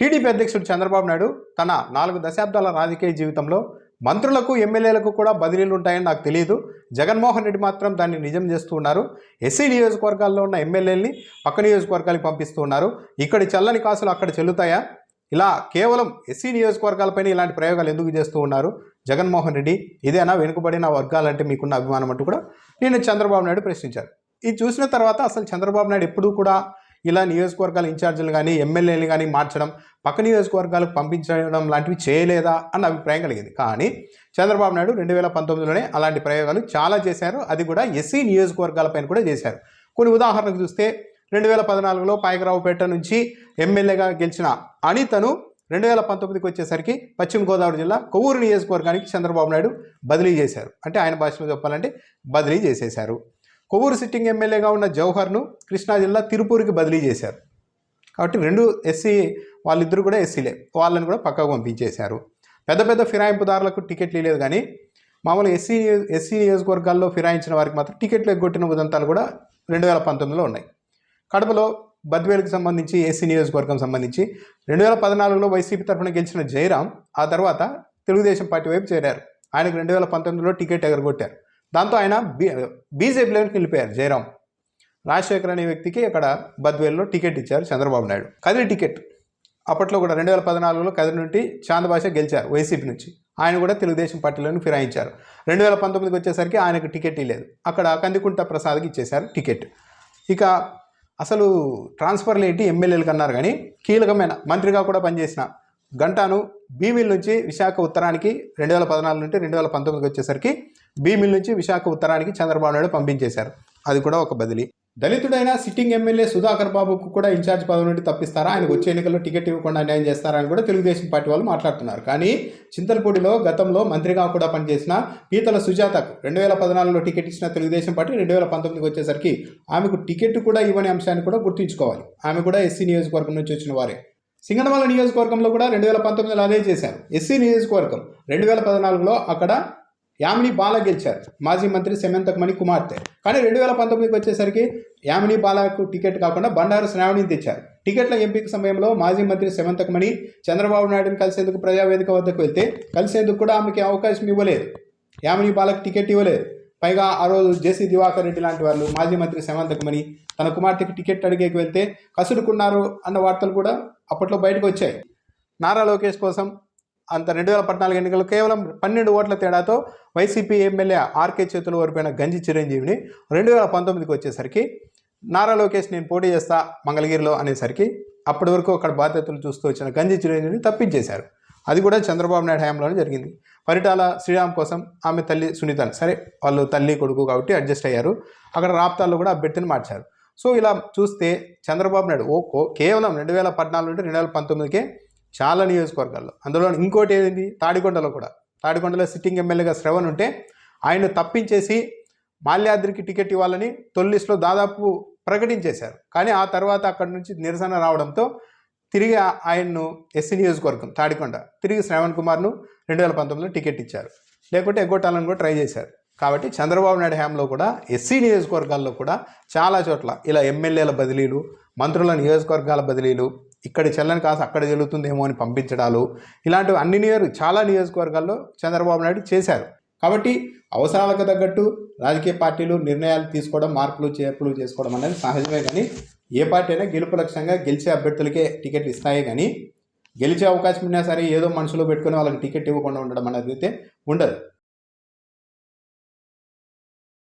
TDP అధ్యక్షుడు చంద్రబాబు నాయుడు తన నాలుగు దశాబ్దాల రాజకీయ జీవితంలో మంత్రులకు ఎమ్మెల్యేలకు కూడా బదిలీలు ఉంటాయని నాకు తెలియదు జగన్మోహన్ రెడ్డి మాత్రం దాన్ని నిజం చేస్తూ ఉన్నారు. ఎస్సీ నియోజకవర్గాల్లో ఉన్న ఎమ్మెల్యేలని పక్క నియోజకవర్గాలకు పంపిస్తూ ఉన్నారు. ఇక్కడ చల్లని కాసులు అక్కడ చెల్లుతాయా? ఇలా కేవలం ఎస్సీ నియోజకవర్గాలపైన ఇలాంటి ప్రయోగాలు ఎందుకు చేస్తూ ఉన్నారు జగన్మోహన్ రెడ్డి? ఇదేనా వెనుకబడిన వర్గాలంటే మీకున్న అభిమానం అంటూ కూడా నేను చంద్రబాబు నాయుడు ప్రశ్నించారు ఇది చూసిన తర్వాత అసలు చంద్రబాబు నాయుడు ఎప్పుడూ కూడా ఇలా నియోజకవర్గాల ఇన్ఛార్జీలు కానీ ఎమ్మెల్యేలు కానీ మార్చడం పక్క నియోజకవర్గాలకు పంపించడం లాంటివి చేయలేదా అన్న అభిప్రాయం కలిగింది. కానీ చంద్రబాబు నాయుడు రెండు వేల పంతొమ్మిదిలోనే అలాంటి ప్రయోగాలు చాలా చేశారు. అది కూడా ఎస్సీ నియోజకవర్గాలపైన కూడా చేశారు. కొన్ని ఉదాహరణకు చూస్తే రెండు వేల పద్నాలుగులో పాయకరావుపేట నుంచి ఎమ్మెల్యేగా గెలిచిన అనితను రెండు వేల పంతొమ్మిదికి వచ్చేసరికి పశ్చిమ గోదావరి జిల్లా కొవ్వూరు నియోజకవర్గానికి చంద్రబాబు నాయుడు బదిలీ చేశారు. అంటే ఆయన భాషలో చెప్పాలంటే బదిలీ చేసేశారు. కొవ్వూరు సిట్టింగ్ ఎమ్మెల్యేగా ఉన్న జవహర్ను కృష్ణా జిల్లా తిరుపూరికి బదిలీ చేశారు. కాబట్టి రెండు ఎస్సీ వాళ్ళిద్దరు కూడా ఎస్సీలే. వాళ్ళని కూడా పక్కకు పంపించేశారు. పెద్ద పెద్ద ఫిరాయింపుదారులకు టికెట్లు లేదు కానీ మామూలు ఎస్సీ ఎస్సీ నియోజకవర్గాల్లో ఫిరాయించిన వారికి మాత్రం టికెట్లు ఎగ్గొట్టిన ఉదంతాలు కూడా రెండు వేల పంతొమ్మిదిలో ఉన్నాయి. కడపలో బద్వేలకు సంబంధించి ఏసీ నియోజకవర్గం సంబంధించి రెండు వేల పద్నాలుగులో వైసీపీ తరఫున గెలిచిన జయరాం ఆ తర్వాత తెలుగుదేశం పార్టీ వైపు చేరారు. ఆయనకు రెండు వేల పంతొమ్మిదిలో టికెట్ ఎగరగొట్టారు. దాంతో ఆయన బీ బీజేపీలోకి వెళ్ళిపోయారు జయరాం. రాజశేఖర్ అనే వ్యక్తికి అక్కడ బద్వేల్లో టికెట్ ఇచ్చారు చంద్రబాబు నాయుడు. కదిరి టికెట్. అప్పట్లో కూడా రెండు వేల పద్నాలుగులో కదిరి నుండి చాందభాష గెలిచారు వైసీపీ నుంచి. ఆయన కూడా తెలుగుదేశం పార్టీలోని ఫిరాయించారు. రెండు వేల పంతొమ్మిదికి వచ్చేసరికి ఆయనకు టికెట్ ఇవ్వలేదు. అక్కడ కందికుంట ప్రసాద్కి ఇచ్చేశారు టికెట్. ఇక అసలు ట్రాన్స్ఫర్లు ఏంటి? ఎమ్మెల్యేలకు అన్నారు కానీ కీలకమైన మంత్రిగా కూడా పనిచేసిన గంటాను భీమిల్ నుంచి విశాఖ ఉత్తరానికి రెండు వేల పద్నాలుగు నుండి రెండు వేల పంతొమ్మిదికి వచ్చేసరికి భీమిల్ నుంచి విశాఖ ఉత్తరానికి చంద్రబాబు నాయుడు పంపించేశారు. అది కూడా ఒక బదిలీ. దళితుడైన సిట్టింగ్ ఎమ్మెల్యే సుధాకర్ బాబుకు కూడా ఇన్ఛార్జ్ పదవి నుండి తప్పిస్తారా? ఆయనకు వచ్చే ఎన్నికల్లో టికెట్ ఇవ్వకుండా న్యాయం చేస్తారా అని కూడా తెలుగుదేశం పార్టీ వాళ్ళు మాట్లాడుతున్నారు. కానీ చింతలపూడిలో గతంలో మంత్రిగా కూడా పనిచేసిన పీతల సుజాతకు రెండు వేల పద్నాలుగులో టికెట్ ఇచ్చిన తెలుగుదేశం పార్టీ రెండు వేల పంతొమ్మిదికి వచ్చేసరికి ఆమెకు టికెట్ కూడా ఇవ్వని అంశాన్ని కూడా గుర్తుంచుకోవాలి. ఆమె కూడా ఎస్సీ నియోజకవర్గం నుంచి వచ్చిన వారే. సింగనమల నియోజకవర్గంలో కూడా రెండు వేల పంతొమ్మిదిలో అదే చేశారు. ఎస్సీ నియోజకవర్గం రెండు వేల పద్నాలుగులో అక్కడ యామిని బాల గెలిచారు. మాజీ మంత్రి సెమెంతకమణి కుమార్తె కానీ రెండు వేల పంతొమ్మిదికి వచ్చేసరికి యామిని బాలకు టికెట్ కాకుండా బండారు శ్రావణిని తెచ్చారు. టికెట్ల ఎంపిక సమయంలో మాజీ మంత్రి సెమంతకమణి చంద్రబాబు నాయుడుని కలిసేందుకు ప్రజావేదిక వద్దకు వెళ్తే కలిసేందుకు కూడా ఆమెకి అవకాశం ఇవ్వలేదు. యామిని బాలకు టికెట్ ఇవ్వలేదు. పైగా ఆ రోజు జేసీ దివాకర్ రెడ్డి లాంటి వాళ్ళు మాజీ మంత్రి సెమంతకమణి తన కుమార్తెకి టికెట్ అడిగేకి వెళ్తే కసురుకున్నారు అన్న వార్తలు కూడా అప్పట్లో బయటకు వచ్చాయి. నారా లోకేష్ కోసం అంత రెండు వేల పద్నాలుగు ఎన్నికలు కేవలం పన్నెండు ఓట్ల తేడాతో వైసీపీ ఎమ్మెల్యే ఆర్కే చేతులు ఓడిపోయిన గంజి చిరంజీవిని రెండు వేల పంతొమ్మిదికి వచ్చేసరికి నారా లోకేష్ నేను పోటీ చేస్తా మంగళగిరిలో అనేసరికి అప్పటి వరకు అక్కడ బాధ్యతలు చూస్తూ వచ్చిన గంజి చిరంజీవిని తప్పించేశారు. అది కూడా చంద్రబాబు నాయుడు హయాంలోనే జరిగింది. పరిటాల శ్రీరామ్ కోసం ఆమె తల్లి సునీత సరే వాళ్ళు తల్లి కొడుకు కాబట్టి అడ్జస్ట్ అయ్యారు. అక్కడ రాప్తాల్లో కూడా అభ్యర్థిని మార్చారు. సో ఇలా చూస్తే చంద్రబాబు నాయుడు ఓ కేవలం రెండు వేల పద్నాలుగు నుండి రెండు వేల పంతొమ్మిదికే చాలా నియోజకవర్గాల్లో అందులో ఇంకోటి ఏంటి తాడికొండలో కూడా. తాడికొండలో సిట్టింగ్ ఎమ్మెల్యేగా శ్రవణ్ ఉంటే ఆయన తప్పించేసి మాల్యాద్రికి టికెట్ ఇవ్వాలని తొలి దాదాపు ప్రకటించేశారు. కానీ ఆ తర్వాత అక్కడి నుంచి నిరసన రావడంతో తిరిగి ఆయన్ను ఎస్సీ నియోజకవర్గం తాడికొండ తిరిగి శ్రవణ్ కుమార్ను రెండు వేల పంతొమ్మిదిలో టికెట్ ఇచ్చారు. లేకుంటే ఎగ్గొట్టాలని కూడా ట్రై చేశారు. కాబట్టి చంద్రబాబు నాయుడు హ్యామ్లో కూడా ఎస్సీ నియోజకవర్గాల్లో కూడా చాలా చోట్ల ఇలా ఎమ్మెల్యేల బదిలీలు మంత్రుల నియోజకవర్గాల బదిలీలు ఇక్కడ చెల్లని కాస్త అక్కడ జరుగుతుందేమో అని పంపించడాలు ఇలాంటివి అన్ని నియోజక చాలా నియోజకవర్గాల్లో చంద్రబాబు నాయుడు చేశారు. కాబట్టి అవసరాలకు తగ్గట్టు రాజకీయ పార్టీలు నిర్ణయాలు తీసుకోవడం మార్పులు చేర్పులు చేసుకోవడం అనేది సహజమే కానీ ఏ పార్టీ అయినా గెలుపు లక్ష్యంగా గెలిచే అభ్యర్థులకే టికెట్ ఇస్తాయి కానీ గెలిచే అవకాశం ఉన్నా సరే ఏదో మనసులో పెట్టుకొని వాళ్ళకి టికెట్ ఇవ్వకుండా ఉండడం అనేది అయితే ఉండదు.